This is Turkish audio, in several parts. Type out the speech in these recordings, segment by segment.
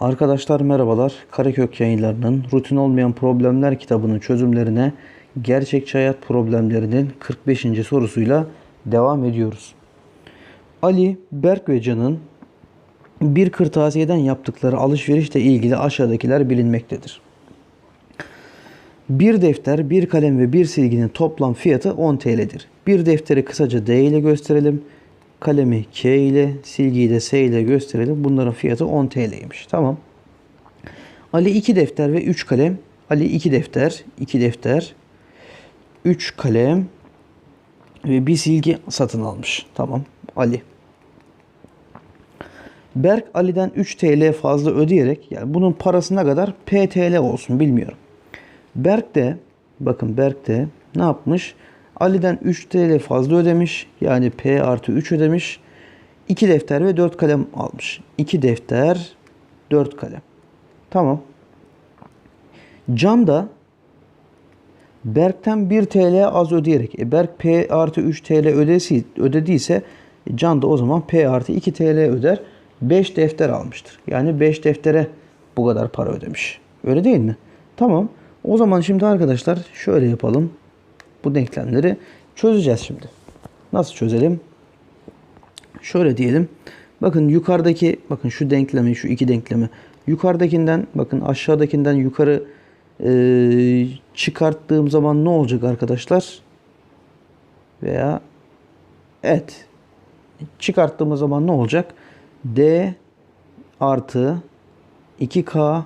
Arkadaşlar merhabalar. Karakök yayınlarının Rutin Olmayan Problemler kitabının çözümlerine gerçekçi hayat problemlerinin 45. sorusuyla devam ediyoruz. Ali, Berk ve Can'ın bir kırtasiyeden yaptıkları alışverişle ilgili aşağıdakiler bilinmektedir. Bir defter, bir kalem ve bir silginin toplam fiyatı 10 TL'dir. Bir defteri kısaca D ile gösterelim. Kalemi K ile, silgiyi de S ile gösterelim. Bunların fiyatı 10 TL'ymiş. Tamam. Ali 2 defter ve 3 kalem. Ali 2 defter, 2 defter, 3 kalem ve bir silgi satın almış. Tamam. Ali. Berk Ali'den 3 TL fazla ödeyerek yani bunun parası ne kadar? PTL olsun bilmiyorum. Berk de bakın Berk de ne yapmış? Ali'den 3 TL fazla ödemiş. Yani P artı 3 ödemiş. 2 defter ve 4 kalem almış. 2 defter 4 kalem. Tamam. Can da Berk'ten 1 TL az ödeyerek. E Berk P artı 3 TL ödesi, ödediyse Can da o zaman P artı 2 TL öder. 5 defter almıştır. Yani 5 deftere bu kadar para ödemiş. Öyle değil mi? Tamam. O zaman şimdi arkadaşlar şöyle yapalım. Bu denklemleri çözeceğiz şimdi. Nasıl çözelim? Şöyle diyelim. Bakın yukarıdaki bakın şu denklemi şu iki denklemi yukarıdakinden bakın aşağıdakinden yukarı e, çıkarttığım zaman ne olacak arkadaşlar? Veya evet çıkarttığımız zaman ne olacak? D artı 2K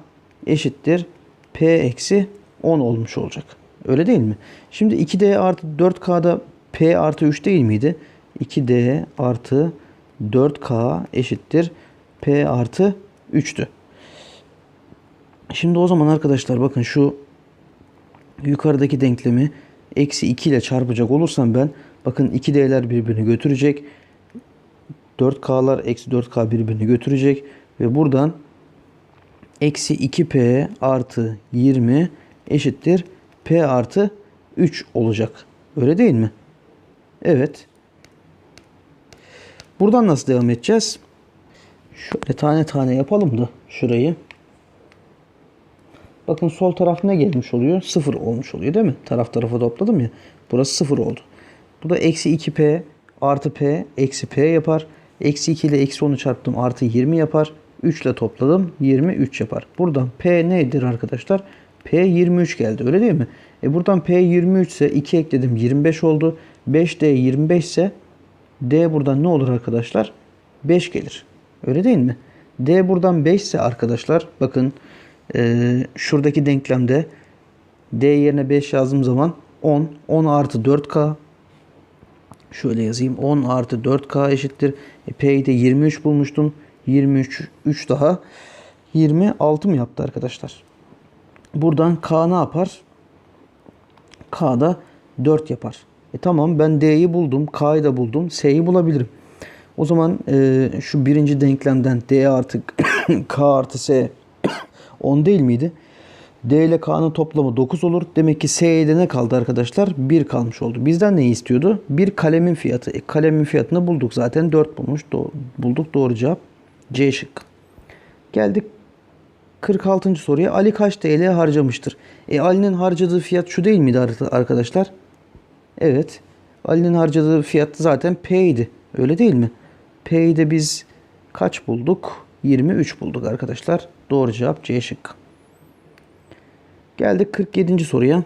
eşittir P eksi 10 olmuş olacak. Öyle değil mi? Şimdi 2D artı 4K'da P artı 3 değil miydi? 2D artı 4K eşittir P artı 3'tü. Şimdi o zaman arkadaşlar bakın şu yukarıdaki denklemi eksi 2 ile çarpacak olursam ben bakın 2D'ler birbirini götürecek. 4K'lar eksi 4K birbirini götürecek. Ve buradan eksi 2P artı 20 eşittir P artı 3 olacak. Öyle değil mi? Evet. Buradan nasıl devam edeceğiz? Şöyle tane tane yapalım da şurayı. Bakın sol taraf ne gelmiş oluyor? 0 olmuş oluyor değil mi? Taraf tarafa topladım ya. Burası 0 oldu. Bu da eksi 2P artı P eksi P yapar. Eksi 2 ile eksi 10'u çarptım artı 20 yapar. 3 ile topladım 23 yapar. Buradan P nedir arkadaşlar? P 23 geldi öyle değil mi? E buradan P 23 ise 2 ekledim 25 oldu. 5D 25 ise D buradan ne olur arkadaşlar? 5 gelir. Öyle değil mi? D buradan 5 ise arkadaşlar bakın e, şuradaki denklemde D yerine 5 yazdığım zaman 10. 10 artı 4K Şöyle yazayım. 10 artı 4K eşittir. E, P'yi de 23 bulmuştum. 23 3 daha 26 mı yaptı arkadaşlar? Buradan K ne yapar? K da 4 yapar. E tamam ben D'yi buldum. K'yı da buldum. S'yi bulabilirim. O zaman e, şu birinci denklemden D artı K artı S 10 değil miydi? D ile K'nın toplamı 9 olur. Demek ki S'ye ne kaldı arkadaşlar? 1 kalmış oldu. Bizden ne istiyordu? Bir kalemin fiyatı. E, kalemin fiyatını bulduk zaten. 4 bulmuş. Do- bulduk doğru cevap. C şıkkı. Geldik 46. soruya. Ali kaç TL harcamıştır? E Ali'nin harcadığı fiyat şu değil miydi arkadaşlar? Evet. Ali'nin harcadığı fiyat zaten P idi. Öyle değil mi? P'yi de biz kaç bulduk? 23 bulduk arkadaşlar. Doğru cevap C şıkkı. Geldik 47. soruya.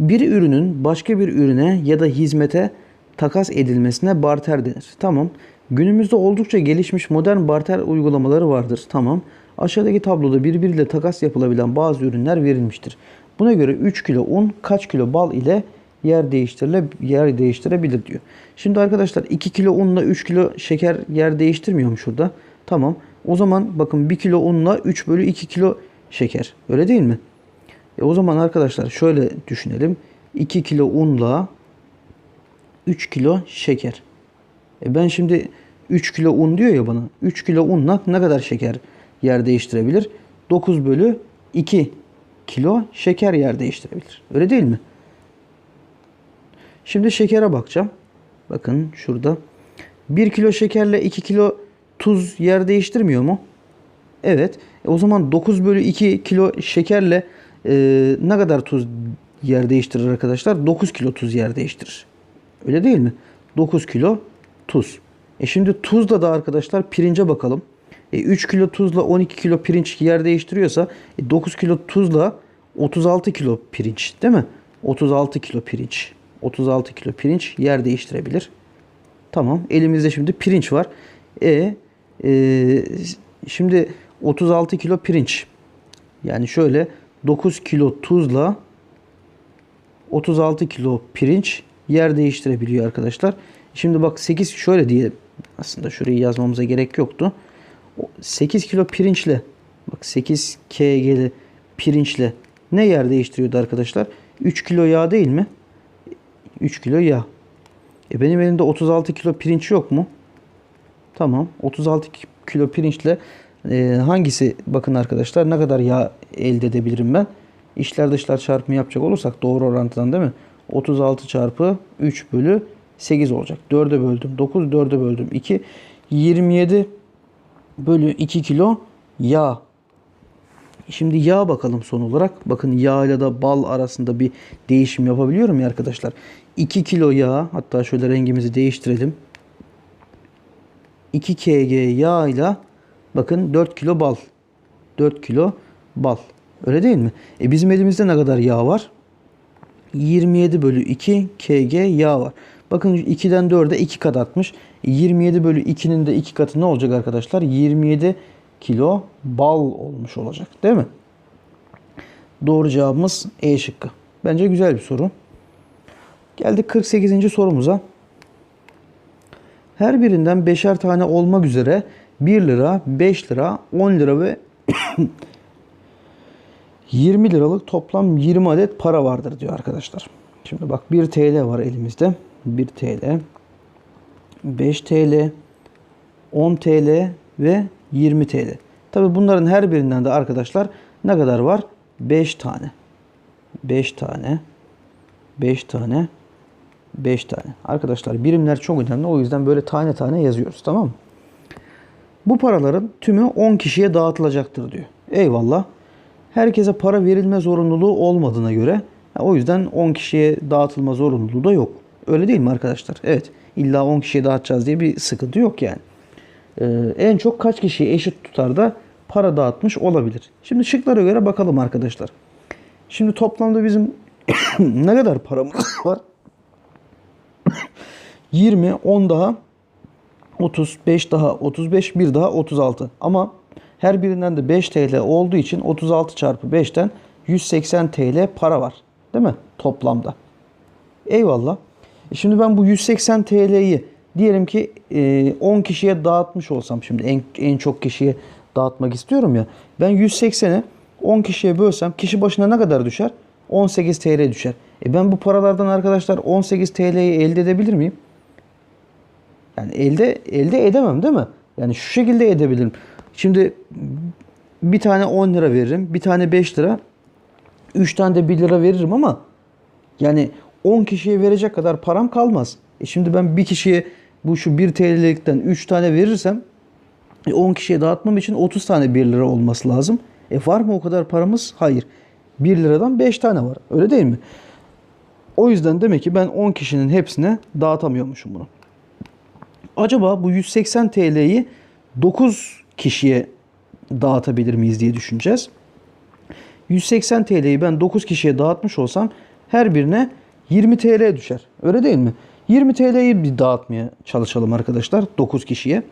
Bir ürünün başka bir ürüne ya da hizmete takas edilmesine barter denir. Tamam. Günümüzde oldukça gelişmiş modern barter uygulamaları vardır. Tamam. Aşağıdaki tabloda birbiriyle takas yapılabilen bazı ürünler verilmiştir. Buna göre 3 kilo un kaç kilo bal ile yer değiştirile yer değiştirebilir diyor. Şimdi arkadaşlar 2 kilo unla 3 kilo şeker yer değiştirmiyor mu şurada? Tamam. O zaman bakın 1 kilo unla 3 bölü 2 kilo şeker. Öyle değil mi? E o zaman arkadaşlar şöyle düşünelim. 2 kilo unla 3 kilo şeker. E ben şimdi 3 kilo un diyor ya bana. 3 kilo unla ne kadar şeker yer değiştirebilir? 9 bölü 2 kilo şeker yer değiştirebilir. Öyle değil mi? Şimdi şekere bakacağım. Bakın şurada. 1 kilo şekerle 2 kilo tuz yer değiştirmiyor mu? Evet. E o zaman 9 bölü 2 kilo şekerle e, ne kadar tuz yer değiştirir arkadaşlar? 9 kilo tuz yer değiştirir. Öyle değil mi? 9 kilo tuz. E şimdi tuzla da arkadaşlar pirince bakalım. E 3 kilo tuzla 12 kilo pirinç yer değiştiriyorsa e 9 kilo tuzla 36 kilo pirinç değil mi? 36 kilo pirinç. 36 kilo pirinç yer değiştirebilir. Tamam. Elimizde şimdi pirinç var. E, e şimdi 36 kilo pirinç. Yani şöyle 9 kilo tuzla 36 kilo pirinç yer değiştirebiliyor arkadaşlar. Şimdi bak 8 şöyle diye aslında şurayı yazmamıza gerek yoktu. 8 kilo pirinçle bak 8 kg'li pirinçle ne yer değiştiriyordu arkadaşlar? 3 kilo yağ değil mi? 3 kilo yağ. E benim elimde 36 kilo pirinç yok mu? Tamam. 36 kilo pirinçle e, hangisi bakın arkadaşlar ne kadar yağ elde edebilirim ben? İşler dışlar çarpımı yapacak olursak doğru orantıdan değil mi? 36 çarpı 3 bölü 8 olacak. 4'e böldüm 9, 4'e böldüm 2. 27 bölü 2 kilo yağ. Şimdi yağ bakalım son olarak. Bakın yağ ile da bal arasında bir değişim yapabiliyorum ya arkadaşlar. 2 kilo yağ hatta şöyle rengimizi değiştirelim. 2 kg yağ ile bakın 4 kilo bal. 4 kilo bal. Öyle değil mi? E bizim elimizde ne kadar yağ var? 27 bölü 2 kg yağ var. Bakın 2'den 4'e 2 kat atmış. 27 bölü 2'nin de 2 katı ne olacak arkadaşlar? 27 kilo bal olmuş olacak. Değil mi? Doğru cevabımız E şıkkı. Bence güzel bir soru. Geldik 48. sorumuza. Her birinden beşer tane olmak üzere 1 lira, 5 lira, 10 lira ve 20 liralık toplam 20 adet para vardır diyor arkadaşlar. Şimdi bak 1 TL var elimizde. 1 TL, 5 TL, 10 TL ve 20 TL. Tabi bunların her birinden de arkadaşlar ne kadar var? 5 tane. 5 tane. 5 tane. 5 tane. Arkadaşlar birimler çok önemli. O yüzden böyle tane tane yazıyoruz. Tamam mı? Bu paraların tümü 10 kişiye dağıtılacaktır diyor. Eyvallah. Herkese para verilme zorunluluğu olmadığına göre o yüzden 10 kişiye dağıtılma zorunluluğu da yok. Öyle değil mi arkadaşlar? Evet. İlla 10 kişiye dağıtacağız diye bir sıkıntı yok yani. Ee, en çok kaç kişiye eşit tutarda para dağıtmış olabilir? Şimdi şıklara göre bakalım arkadaşlar. Şimdi toplamda bizim ne kadar paramız var? 20, 10 daha 30, 5 daha 35, 1 daha 36. Ama her birinden de 5 TL olduğu için 36 çarpı 5'ten 180 TL para var. Değil mi? Toplamda. Eyvallah. E şimdi ben bu 180 TL'yi diyelim ki 10 kişiye dağıtmış olsam şimdi en, en çok kişiye dağıtmak istiyorum ya. Ben 180'i 10 kişiye bölsem kişi başına ne kadar düşer? 18 TL düşer. E ben bu paralardan arkadaşlar 18 TL'yi elde edebilir miyim? Yani elde elde edemem değil mi? Yani şu şekilde edebilirim. Şimdi bir tane 10 lira veririm. Bir tane 5 lira. 3 tane de 1 lira veririm ama yani 10 kişiye verecek kadar param kalmaz. E şimdi ben bir kişiye bu şu 1 TL'likten 3 tane verirsem 10 kişiye dağıtmam için 30 tane 1 lira olması lazım. E var mı o kadar paramız? Hayır. 1 liradan 5 tane var. Öyle değil mi? O yüzden demek ki ben 10 kişinin hepsine dağıtamıyormuşum bunu. Acaba bu 180 TL'yi 9 kişiye dağıtabilir miyiz diye düşüneceğiz. 180 TL'yi ben 9 kişiye dağıtmış olsam her birine 20 TL düşer. Öyle değil mi? 20 TL'yi bir dağıtmaya çalışalım arkadaşlar 9 kişiye.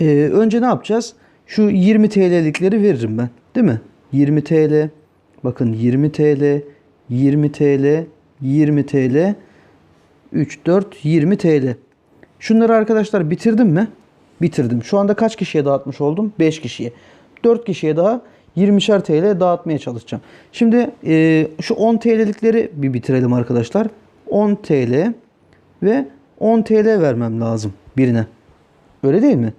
Ee, önce ne yapacağız? Şu 20 TL'likleri veririm ben. Değil mi? 20 TL. Bakın 20 TL, 20 TL, 20 TL, 3, 4, 20 TL. Şunları arkadaşlar bitirdim mi? Bitirdim. Şu anda kaç kişiye dağıtmış oldum? 5 kişiye. 4 kişiye daha 20'şer TL dağıtmaya çalışacağım. Şimdi e, şu 10 TL'likleri bir bitirelim arkadaşlar. 10 TL ve 10 TL vermem lazım birine. Öyle değil mi?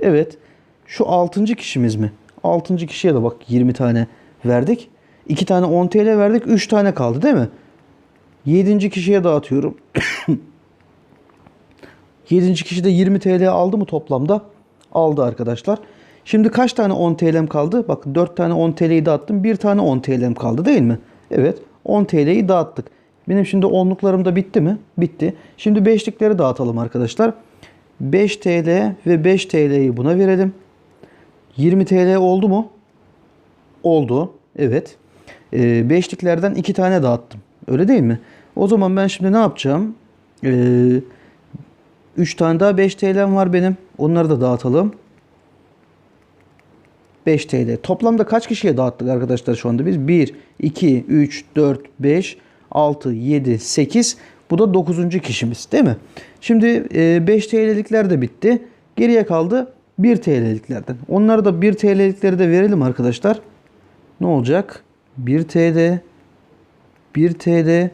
Evet. Şu 6. kişimiz mi? 6. kişiye de bak 20 tane verdik. 2 tane 10 TL verdik. 3 tane kaldı değil mi? 7. kişiye dağıtıyorum. 7. kişi de 20 TL aldı mı toplamda? Aldı arkadaşlar. Şimdi kaç tane 10 TL'm kaldı? Bakın 4 tane 10 TL'yi dağıttım. 1 tane 10 TL'm kaldı değil mi? Evet. 10 TL'yi dağıttık. Benim şimdi onluklarım da bitti mi? Bitti. Şimdi beşlikleri dağıtalım arkadaşlar. 5 TL ve 5 TL'yi buna verelim. 20 TL oldu mu? Oldu. Evet. Ee, beşliklerden 2 tane dağıttım. Öyle değil mi? O zaman ben şimdi ne yapacağım? Ee, 3 tane daha 5 TL'm var benim. Onları da dağıtalım. 5 TL. Toplamda kaç kişiye dağıttık arkadaşlar şu anda biz? 1, 2, 3, 4, 5, 6, 7, 8. Bu da 9. kişimiz değil mi? Şimdi e, 5 TL'likler de bitti. Geriye kaldı 1 TL'liklerden. Onları da 1 TL'likleri de verelim arkadaşlar. Ne olacak? 1 TL, 1 TL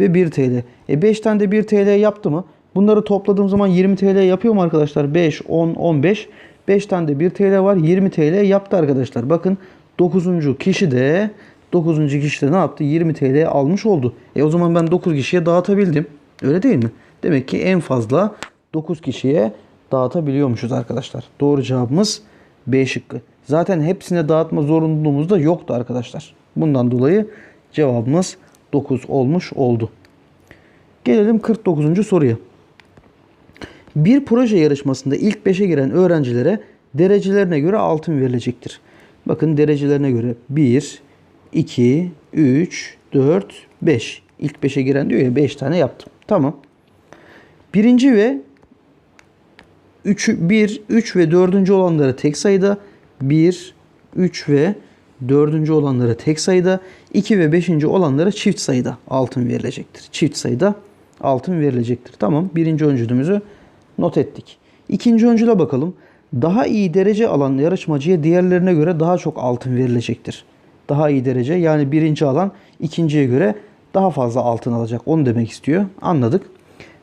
ve 1 TL. E 5 tane de 1 TL yaptı mı? Bunları topladığım zaman 20 TL yapıyor mu arkadaşlar? 5, 10, 15. 5 tane de 1 TL var. 20 TL yaptı arkadaşlar. Bakın 9. kişi de 9. kişi de ne yaptı? 20 TL almış oldu. E o zaman ben 9 kişiye dağıtabildim. Öyle değil mi? Demek ki en fazla 9 kişiye dağıtabiliyormuşuz arkadaşlar. Doğru cevabımız B şıkkı. Zaten hepsine dağıtma zorunluluğumuz da yoktu arkadaşlar. Bundan dolayı cevabımız 9 olmuş oldu. Gelelim 49. soruya. Bir proje yarışmasında ilk 5'e giren öğrencilere derecelerine göre altın verilecektir. Bakın derecelerine göre 1, 2, 3, 4, 5. İlk 5'e giren diyor ya 5 tane yaptım. Tamam. Birinci ve 3, 1, 3 ve 4. olanlara tek sayıda 1, 3 ve 4. olanlara tek sayıda 2 ve 5. olanlara çift sayıda altın verilecektir. Çift sayıda altın verilecektir. Tamam. Birinci öncülümüzü not ettik. İkinci öncüle bakalım. Daha iyi derece alan yarışmacıya diğerlerine göre daha çok altın verilecektir. Daha iyi derece yani birinci alan ikinciye göre daha fazla altın alacak. Onu demek istiyor. Anladık.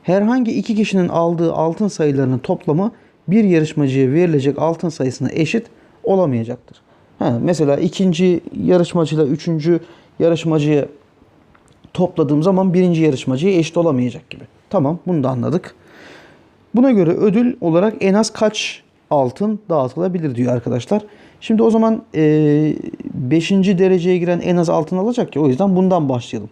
Herhangi iki kişinin aldığı altın sayılarının toplamı bir yarışmacıya verilecek altın sayısına eşit olamayacaktır. Ha, mesela ikinci yarışmacıyla üçüncü yarışmacıya topladığım zaman birinci yarışmacıya eşit olamayacak gibi. Tamam bunu da anladık. Buna göre ödül olarak en az kaç altın dağıtılabilir diyor arkadaşlar. Şimdi o zaman 5. dereceye giren en az altın alacak ya o yüzden bundan başlayalım.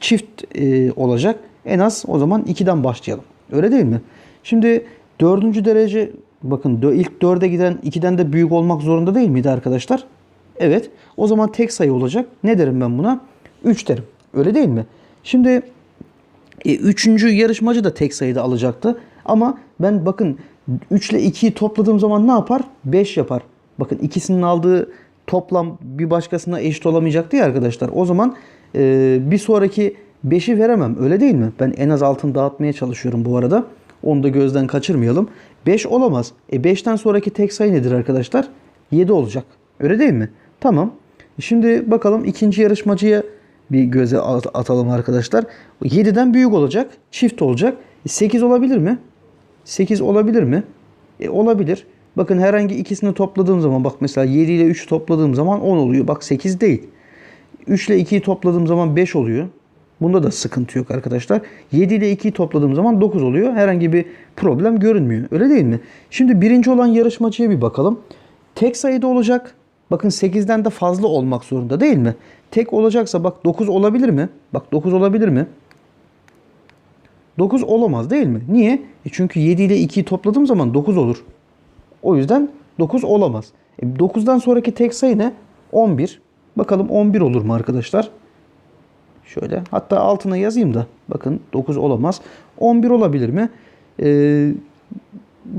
Çift e, olacak. En az o zaman 2'den başlayalım. Öyle değil mi? Şimdi 4. derece bakın ilk 4'e giden 2'den de büyük olmak zorunda değil miydi arkadaşlar? Evet. O zaman tek sayı olacak. Ne derim ben buna? 3 derim. Öyle değil mi? Şimdi e, üçüncü yarışmacı da tek sayıda alacaktı. Ama ben bakın 3 ile 2'yi topladığım zaman ne yapar? 5 yapar. Bakın ikisinin aldığı toplam bir başkasına eşit olamayacaktı ya arkadaşlar. O zaman e, bir sonraki 5'i veremem. Öyle değil mi? Ben en az altın dağıtmaya çalışıyorum bu arada. Onu da gözden kaçırmayalım. 5 olamaz. E 5'ten sonraki tek sayı nedir arkadaşlar? 7 olacak. Öyle değil mi? Tamam. Şimdi bakalım ikinci yarışmacıya bir göze at- atalım arkadaşlar. 7'den büyük olacak. Çift olacak. 8 olabilir mi? 8 olabilir mi? E, olabilir. Bakın herhangi ikisini topladığım zaman bak mesela 7 ile 3 topladığım zaman 10 oluyor. Bak 8 değil. 3 ile 2'yi topladığım zaman 5 oluyor. Bunda da sıkıntı yok arkadaşlar. 7 ile 2'yi topladığım zaman 9 oluyor. Herhangi bir problem görünmüyor. Öyle değil mi? Şimdi birinci olan yarışmacıya bir bakalım. Tek sayıda olacak. Bakın 8'den de fazla olmak zorunda değil mi? Tek olacaksa bak 9 olabilir mi? Bak 9 olabilir mi? 9 olamaz değil mi? Niye? E çünkü 7 ile 2'yi topladığım zaman 9 olur. O yüzden 9 olamaz. E 9'dan sonraki tek sayı ne? 11. Bakalım 11 olur mu arkadaşlar? Şöyle hatta altına yazayım da bakın 9 olamaz. 11 olabilir mi? Ee,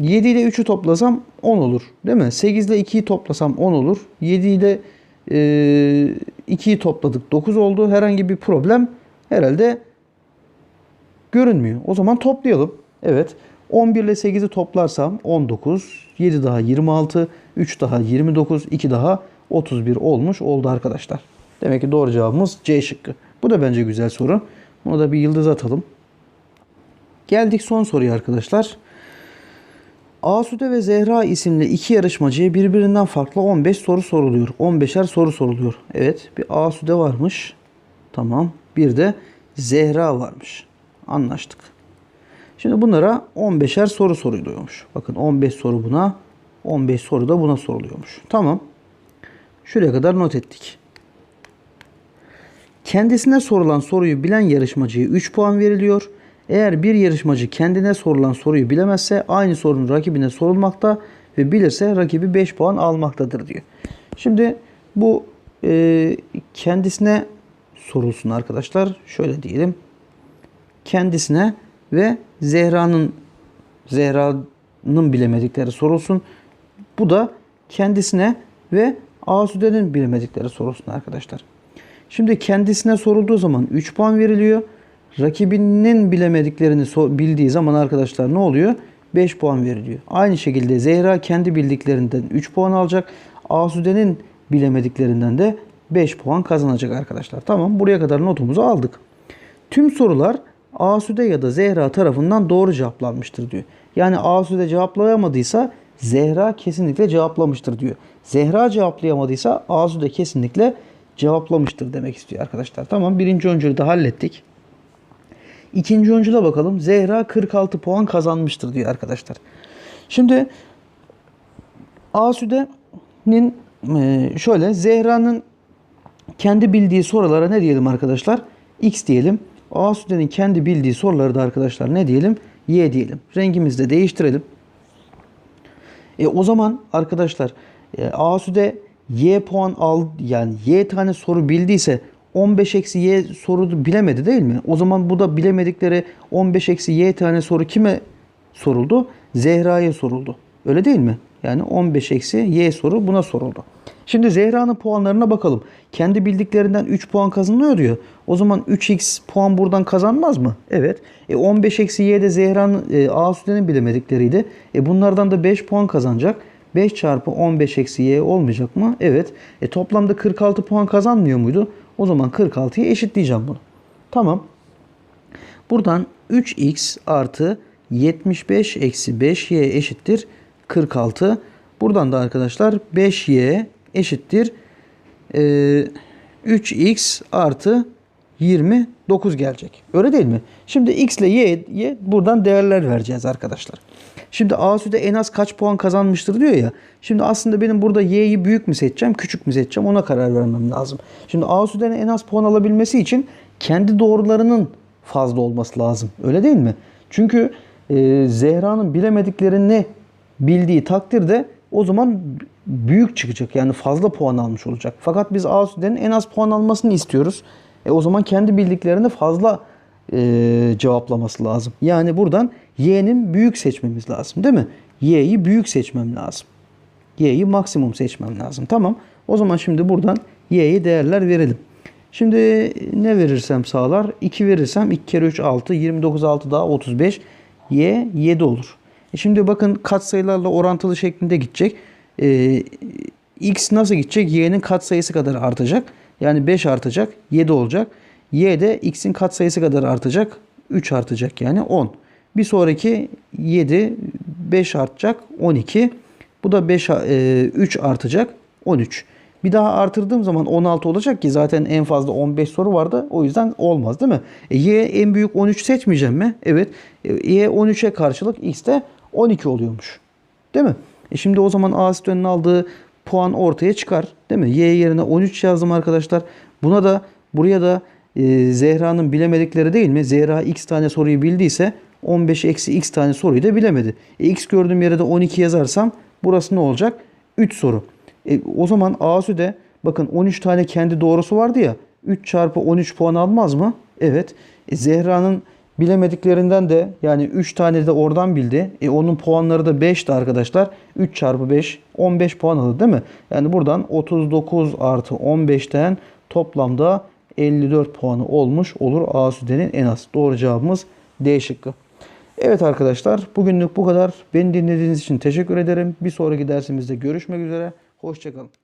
7 ile 3'ü toplasam 10 olur. Değil mi? 8 ile 2'yi toplasam 10 olur. 7 ile e, 2'yi topladık 9 oldu. Herhangi bir problem herhalde görünmüyor. O zaman toplayalım. Evet. 11 ile 8'i toplarsam 19, 7 daha 26, 3 daha 29, 2 daha 31 olmuş oldu arkadaşlar. Demek ki doğru cevabımız C şıkkı. Bu da bence güzel soru. Buna da bir yıldız atalım. Geldik son soruya arkadaşlar. Asude ve Zehra isimli iki yarışmacıya birbirinden farklı 15 soru soruluyor. 15'er soru soruluyor. Evet bir Asude varmış. Tamam. Bir de Zehra varmış. Anlaştık. Şimdi bunlara 15'er soru soruluyormuş. Bakın 15 soru buna, 15 soru da buna soruluyormuş. Tamam. Şuraya kadar not ettik. Kendisine sorulan soruyu bilen yarışmacıya 3 puan veriliyor. Eğer bir yarışmacı kendine sorulan soruyu bilemezse aynı sorunun rakibine sorulmakta ve bilirse rakibi 5 puan almaktadır diyor. Şimdi bu e, kendisine sorulsun arkadaşlar. Şöyle diyelim. Kendisine ve Zehra'nın Zehra'nın bilemedikleri sorulsun. Bu da kendisine ve Asude'nin bilemedikleri sorulsun arkadaşlar. Şimdi kendisine sorulduğu zaman 3 puan veriliyor. Rakibinin bilemediklerini bildiği zaman arkadaşlar ne oluyor? 5 puan veriliyor. Aynı şekilde Zehra kendi bildiklerinden 3 puan alacak. Asude'nin bilemediklerinden de 5 puan kazanacak arkadaşlar. Tamam buraya kadar notumuzu aldık. Tüm sorular Asude ya da Zehra tarafından doğru cevaplanmıştır diyor. Yani Asude cevaplayamadıysa Zehra kesinlikle cevaplamıştır diyor. Zehra cevaplayamadıysa Asude kesinlikle cevaplamıştır demek istiyor arkadaşlar. Tamam birinci öncülü de hallettik. İkinci öncüle bakalım. Zehra 46 puan kazanmıştır diyor arkadaşlar. Şimdi Asude'nin e, şöyle Zehra'nın kendi bildiği sorulara ne diyelim arkadaşlar? X diyelim. Asude'nin kendi bildiği soruları da arkadaşlar ne diyelim? Y diyelim. Rengimizi de değiştirelim. E, o zaman arkadaşlar e, Asude Y puan al yani Y tane soru bildiyse 15 eksi Y soru bilemedi değil mi? O zaman bu da bilemedikleri 15 eksi Y tane soru kime soruldu? Zehra'ya soruldu. Öyle değil mi? Yani 15 eksi Y soru buna soruldu. Şimdi Zehra'nın puanlarına bakalım. Kendi bildiklerinden 3 puan kazanıyor diyor. O zaman 3x puan buradan kazanmaz mı? Evet. E 15 eksi Y de Zehra'nın e, Asude'nin bilemedikleriydi. E bunlardan da 5 puan kazanacak. 5 çarpı 15 eksi Y olmayacak mı? Evet. E toplamda 46 puan kazanmıyor muydu? O zaman 46'yı eşitleyeceğim bunu. Tamam. Buradan 3x artı 75 eksi 5y eşittir 46. Buradan da arkadaşlar 5y eşittir e, 3x artı 29 gelecek. Öyle değil mi? Şimdi x ile y'ye buradan değerler vereceğiz arkadaşlar. Şimdi Asude en az kaç puan kazanmıştır diyor ya. Şimdi aslında benim burada y'yi büyük mü seçeceğim, küçük mü seçeceğim ona karar vermem lazım. Şimdi Asude'nin en az puan alabilmesi için kendi doğrularının fazla olması lazım. Öyle değil mi? Çünkü e, Zehra'nın bilemediklerini bildiği takdirde o zaman büyük çıkacak. Yani fazla puan almış olacak. Fakat biz Asude'nin en az puan almasını istiyoruz. E o zaman kendi bildiklerini fazla e, cevaplaması lazım. Yani buradan y'nin büyük seçmemiz lazım değil mi? y'yi büyük seçmem lazım. y'yi maksimum seçmem lazım. Tamam. O zaman şimdi buradan y'ye değerler verelim. Şimdi ne verirsem sağlar? 2 verirsem 2 kere 3 6. 29 6 daha 35. Y 7 olur. E şimdi bakın katsayılarla orantılı şeklinde gidecek. Ee, x nasıl gidecek? Y'nin katsayısı kadar artacak. Yani 5 artacak. 7 olacak. Y de x'in katsayısı kadar artacak. 3 artacak yani 10. Bir sonraki 7 5 artacak 12. Bu da 5 e, 3 artacak 13. Bir daha artırdığım zaman 16 olacak ki zaten en fazla 15 soru vardı. O yüzden olmaz değil mi? E, y en büyük 13 seçmeyeceğim mi? Evet. E, y 13'e karşılık x de 12 oluyormuş. Değil mi? E şimdi o zaman Asitön'ün aldığı puan ortaya çıkar. Değil mi? Y yerine 13 yazdım arkadaşlar. Buna da buraya da e, Zehra'nın bilemedikleri değil mi? Zehra x tane soruyu bildiyse 15 eksi x tane soruyu da bilemedi. E, x gördüğüm yere de 12 yazarsam burası ne olacak? 3 soru. E, o zaman Asude bakın 13 tane kendi doğrusu vardı ya. 3 çarpı 13 puan almaz mı? Evet. E, Zehra'nın bilemediklerinden de yani 3 tane de oradan bildi. E, onun puanları da 5'ti arkadaşlar. 3 çarpı 5 15 puan alır değil mi? Yani buradan 39 artı 15'ten toplamda 54 puanı olmuş olur Asude'nin en az. Doğru cevabımız D şıkkı. Evet arkadaşlar bugünlük bu kadar. Beni dinlediğiniz için teşekkür ederim. Bir sonraki dersimizde görüşmek üzere. Hoşçakalın.